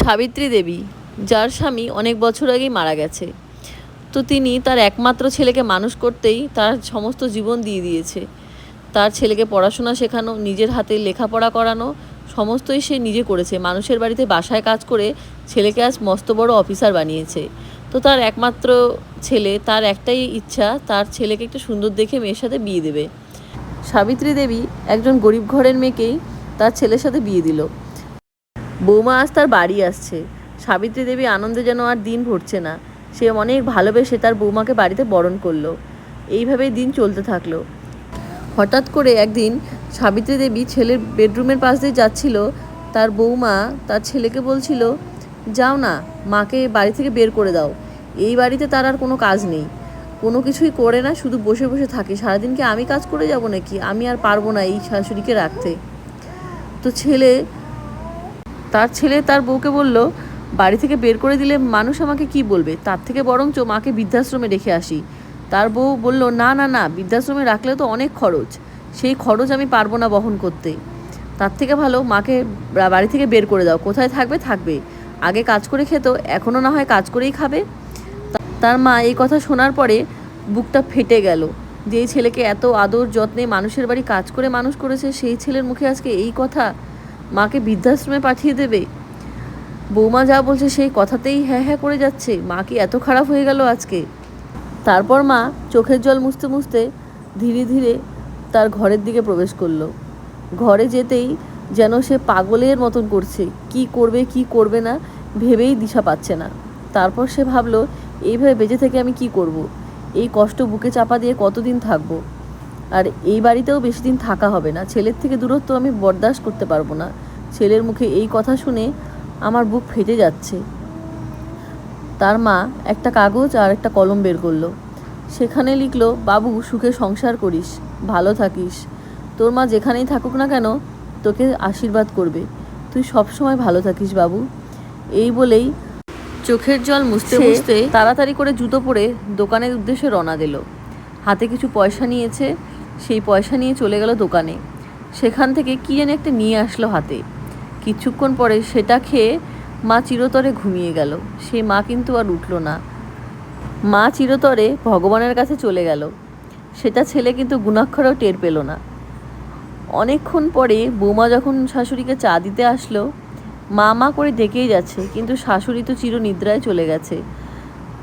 সাবিত্রী দেবী, যার স্বামী অনেক বছর আগেই মারা গেছে। তো তিনি তার একমাত্র ছেলেকে মানুষ করতেই তার সমস্ত জীবন দিয়ে দিয়েছে। তার ছেলেকে পড়াশোনা শেখানো, নিজের হাতে লেখাপড়া করানো, সমস্তই সে নিজে করেছে। মানুষের বাড়িতে বাসায় কাজ করে ছেলেকে আজ মস্ত বড় অফিসার বানিয়েছে। তো তার একমাত্র ছেলে, তার একটাই ইচ্ছা, তার ছেলেকে একটু সুন্দর দেখে মেয়ের সাথে বিয়ে দেবে। সাবিত্রী দেবী একজন গরিব ঘরের মেয়েকেই তার ছেলের সাথে বিয়ে দিল। বৌমা আজ তার বাড়ি আসছে। সাবিত্রী দেবী আনন্দে যেন আর দিন ভরছে না। সে অনেক ভালোবেসে তার বৌমাকে বাড়িতে বরণ করল। এইভাবেই দিন চলতে থাকল। হঠাৎ করে একদিন সাবিত্রী দেবী ছেলের বেডরুমের পাশ দিয়ে যাচ্ছিল। তার বৌমা তার ছেলেকে বলছিল, যাও না, মাকে বাড়ি থেকে বের করে দাও। এই বাড়িতে তার আর কোনো কাজ নেই। কোনো কিছুই করে না, শুধু বসে বসে থাকে। সারাদিন কি আমি কাজ করে যাব নাকি? আমি আর পারব না এই শাশুড়িকে রাখতে। তো ছেলে তার ছেলে তার বউকে বলল, বাড়ি থেকে বের করে দিলে মানুষ আমাকে কি বলবে? তার থেকে বরঞ্চ মাকে বৃদ্ধাশ্রমে রেখে আসি। তার বউ বলল, না না না, বৃদ্ধাশ্রমে রাখলে তো অনেক খরচ। সেই খরচ আমি পারব না বহন করতে। তার থেকে ভালো, মাকে বাড়ি থেকে বের করে দাও। কোথায় থাকবে থাকবে। আগে কাজ করে খেত, এখনও না হয় কাজ করেই খাবে। তার মা এই কথা শোনার পরে বুকটা ফেটে গেল। যে ছেলেকে এত আদর যত্নে মানুষের বাড়ি কাজ করে মানুষ করেছে, সেই ছেলের মুখে আজকে এই কথা মাকে বৃদ্ধাশ্রমে পাঠিয়ে দেবে। বৌমা যা বলছে সেই কথাতেই হ্যাঁ হ্যাঁ করে যাচ্ছে। মা কি এত খারাপ হয়ে গেল আজকে? তারপর মা চোখের জল মুছতে মুছতে ধীরে ধীরে তার ঘরের দিকে প্রবেশ করল। ঘরে যেতেই যেন সে পাগলের মতন করছে। কি করবে কি করবে না ভেবেই দিশা পাচ্ছে না। তারপর সে ভাবলো, এইভাবে বেঁচে থেকে আমি কি করব। এই কষ্ট বুকে চাপা দিয়ে কতদিন থাকব? আর এই বাড়িতেও বেশি দিন থাকা হবে না। ছেলের থেকে দূরত্ব আমি বরদাস্ত করতে পারব না। ছেলের মুখে এই কথা শুনে আমার বুক ফেটে যাচ্ছে। তার মা একটা কাগজ আর একটা কলম বের করল। সেখানে লিখলো বাবু সুখে সংসার করিস ভালো থাকিস। তোর মা যেখানেই থাকুক না কেন তোকে আশীর্বাদ করবে। তুই সব সময় ভালো থাকিস বাবু। এই বলেই চোখের জল মুছতে মুছতে তাড়াতাড়ি করে জুতো পরে দোকানের উদ্দেশ্যে রওনা দিল। হাতে কিছু পয়সা নিয়েছে সেই পয়সা নিয়ে চলে গেল দোকানে। সেখান থেকে কী যেন একটা নিয়ে আসলো হাতে। কিছুক্ষণ পরে সেটা খেয়ে মা চিরতরে ঘুমিয়ে গেল। সেই মা কিন্তু আর উঠল না। মা চিরতরে ভগবানের কাছে চলে গেল। সেটা ছেলে কিন্তু গুণাক্ষরেও টের পেল না। অনেকক্ষণ পরে বৌমা যখন শাশুড়িকে চা দিতে আসলো, মা মা করে ডেকেই যাচ্ছে, কিন্তু শাশুড়ি তো চির নিদ্রায় চলে গেছে।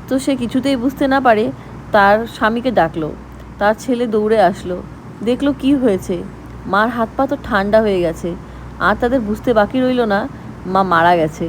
তো সে কিছুতেই বুঝতে না পারে, তার স্বামীকে ডাকলো। তার ছেলে দৌড়ে আসলো। দেখল কি হয়েছে। মার হাত পা তো ঠান্ডা হয়ে গেছে। আর তাদের বুঝতে বাকি রইল না, মা মারা গেছে।